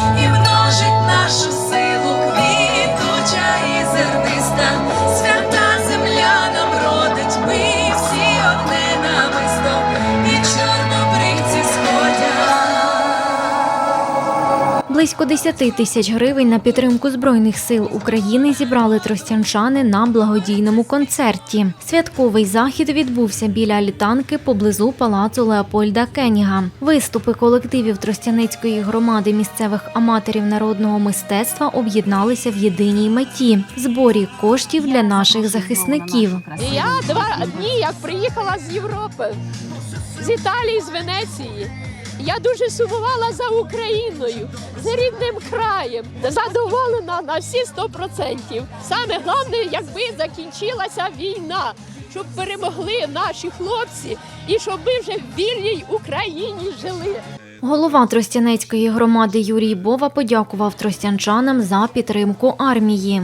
you Близько 10 тисяч гривень на підтримку Збройних сил України зібрали тростянчани на благодійному концерті. Святковий захід відбувся біля альтанки поблизу палацу Леопольда Кеніга. Виступи колективів Тростяницької громади місцевих аматорів народного мистецтва об'єдналися в єдиній меті зборі коштів для наших захисників. Я два дні як приїхала з Європи, з Італії, з Венеції. Я дуже сумувала за Україною, за рідним краєм, задоволена на всі 100%. Саме головне, якби закінчилася війна, щоб перемогли наші хлопці і щоб ми вже в вільній Україні жили. Голова Тростянецької громади Юрій Бова подякував тростянчанам за підтримку армії.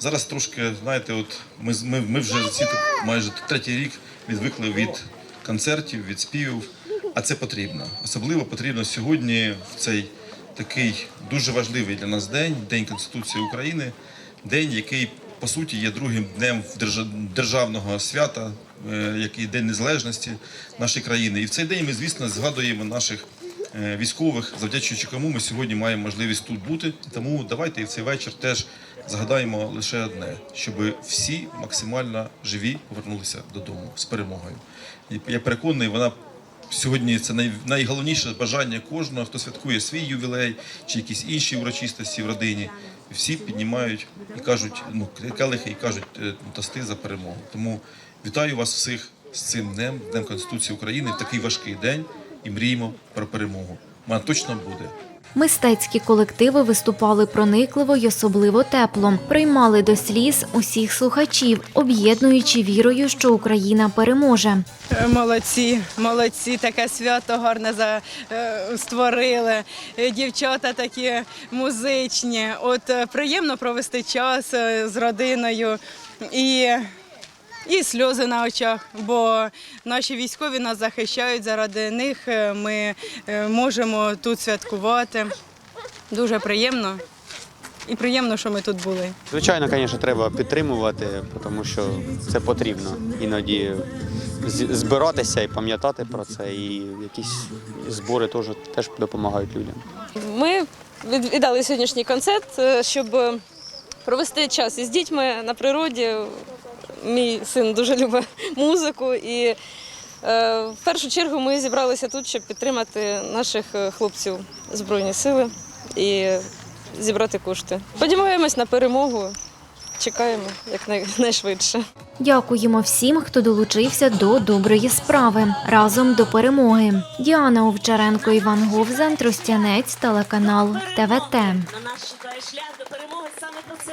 Зараз трошки, знаєте, от ми, з- ми, ми вже ці майже третій рік відвикли від концертів, від співів, а це потрібно. Особливо потрібно сьогодні в цей такий дуже важливий для нас день, День Конституції України, день, який по суті є другим днем державного свята, е, який День Незалежності нашої країни. І в цей день ми, звісно, згадуємо наших е, військових, завдячуючи кому ми сьогодні маємо можливість тут бути. Тому давайте і в цей вечір теж згадаємо лише одне, щоб всі максимально живі повернулися додому з перемогою. Я переконаний, вона сьогодні це най, найголовніше бажання кожного, хто святкує свій ювілей чи якісь інші урочистості в родині. Всі піднімають і кажуть, ну келихи і кажуть е, тости за перемогу. Тому вітаю вас всіх з цим днем, Днем Конституції України в такий важкий день і мріємо про перемогу. Вона точно буде. Мистецькі колективи виступали проникливо й особливо тепло, приймали до сліз усіх слухачів, об'єднуючи вірою, що Україна переможе. Е, Молодці, молодці, таке свято гарне за, е, створили. Е, Дівчата такі музичні. От приємно провести час з родиною і, і сльози на очах, бо наші військові нас захищають. Заради них е, ми е, можемо тут святкувати. Дуже приємно. І приємно, що ми тут були. Звичайно, звісно, треба підтримувати, тому що це потрібно іноді збиратися і пам'ятати про це. І якісь збори теж, теж допомагають людям. Ми від- віддали сьогоднішній концерт, е, щоб провести час із дітьми на природі. Мій син дуже любить музику, і е, в першу чергу ми зібралися тут, щоб підтримати наших е, хлопців Збройні сили і зібрати кошти. Сподіваємось на перемогу. Чекаємо якнайшвидше. Дякуємо всім, хто долучився до доброї справи разом до перемоги. Діана Овчаренко, Іван Говзен, Тростянець, телеканал ТВТ. На нас чекає шлях до перемоги саме про це.